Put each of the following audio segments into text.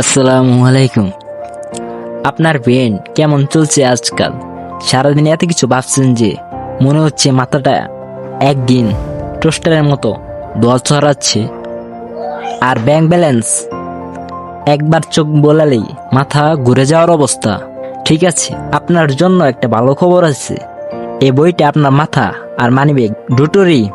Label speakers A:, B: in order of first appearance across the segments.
A: আসসালামু আলাইকুম। আপনার ব্রেন কেমন চলছে আজকাল? সারাদিন এত কিছু ভাবছেন যে মনে হচ্ছে মাথাটা একদিন টোস্টারের মতো দোয়া ছড়াচ্ছে। আর ব্যাংক ব্যালেন্স একবার চোখ বোলালেই মাথা ঘুরে যাওয়ার অবস্থা। ঠিক আছে, আপনার জন্য একটা ভালো খবর আছে। এ বইটা আপনার মাথা আর মানিব্যাগ দুটোরই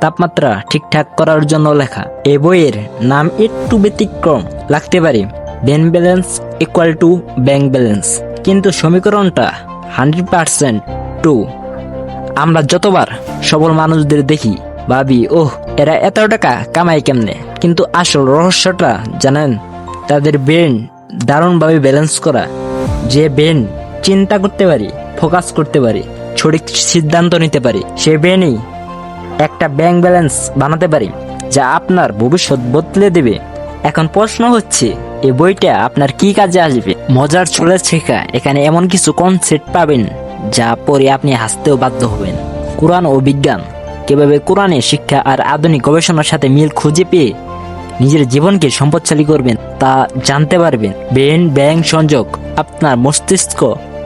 A: তাপমাত্রা ঠিকঠাক করার জন্য লেখা। এই বইয়ের নাম একটু ব্যতিক্রম লাগতে পারে। Bank balance equal to bank balance কিন্তু সমীকরণটা হান্ড্রেড পার্সেন্ট টু আমরা যতবার সবল মানুষদের দেখি, ভাবি, ওহ, এরা এত টাকা কামায় কেমনে? কিন্তু আসল রহস্যটা জানেন, তাদের ব্রেন দারুণভাবে ব্যালেন্স করা। যে ব্রেন চিন্তা করতে পারি ফোকাস করতে পারি, সঠিক সিদ্ধান্ত নিতে পারি, সে ব্রেনই একটা ব্যাংক ব্যালেন্স বানাতে পারি, যা আপনার ভবিষ্যৎ বদলে দেবে। এখন প্রশ্ন হচ্ছে, এই বইটা আপনার কি কাজে আসবে? মজার ছলে শেখা এখানে এমন কিছু কনসেপ্ট পাবেন যা পরে আপনি হাসতেও বাধ্য হবেন। কোরআন ও বিজ্ঞান, কীভাবে কোরআনে শিক্ষা আর আধুনিক গবেষণার সাথে মিল খুঁজে পেয়ে নিজের জীবনকে সম্পদশালী করবেন, তা জানতে পারবেন। ব্রেন ব্যাংক সংযোগ, আপনার মস্তিষ্ক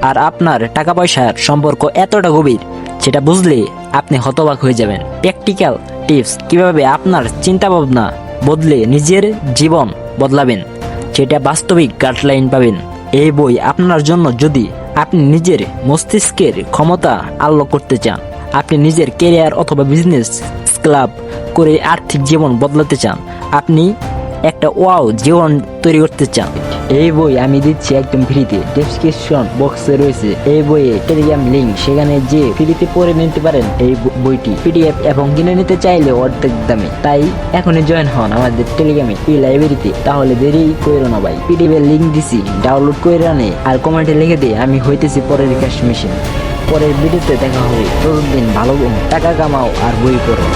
A: আর আপনার টাকা পয়সার সম্পর্ক এতটা গভীর, সেটা বুঝলে আপনি হতবাক হয়ে যাবেন। প্র্যাকটিক্যাল টিপস কীভাবে আপনার চিন্তা ভাবনা বদলে নিজের জীবন বদলাবেন। সেটা বাস্তবিক গাইডলাইন পাবেন। এই বই আপনার জন্য যদি আপনি নিজের মস্তিষ্কের ক্ষমতা আল্লো করতে চান, আপনি নিজের কেরিয়ার অথবা বিজনেস ক্লাব করে আর্থিক জীবন বদলাতে চান, আপনি একটা ওয়াও জীবন তৈরি করতে চান। এই বই আমি দিচ্ছি একদম ফ্রিতে। ডেসক্রিপশন বক্সে রয়েছে। এই বইয়ে টেলিগ্রাম লিঙ্ক সেখানে যে ফ্রিতে পড়ে নিতে পারেন এই বইটি। পিডিএফ এবং কিনে নিতে চাইলে অর্ধেক দামে। তাই এখনই জয়েন হন আমাদের টেলিগ্রামে এই লাইব্রেরিতে তাহলে দেরি করো না ভাই। পিডিএফ এর লিঙ্ক দিছি ডাউনলোড করে রানে আর কমেন্টে লিখে দিয়ে আমি হইতেছি পরের ক্যাশ মেশিন পরের ভিডিওতে দেখা হবে। ততদিন ভালো টাকা কামাও আর বই করো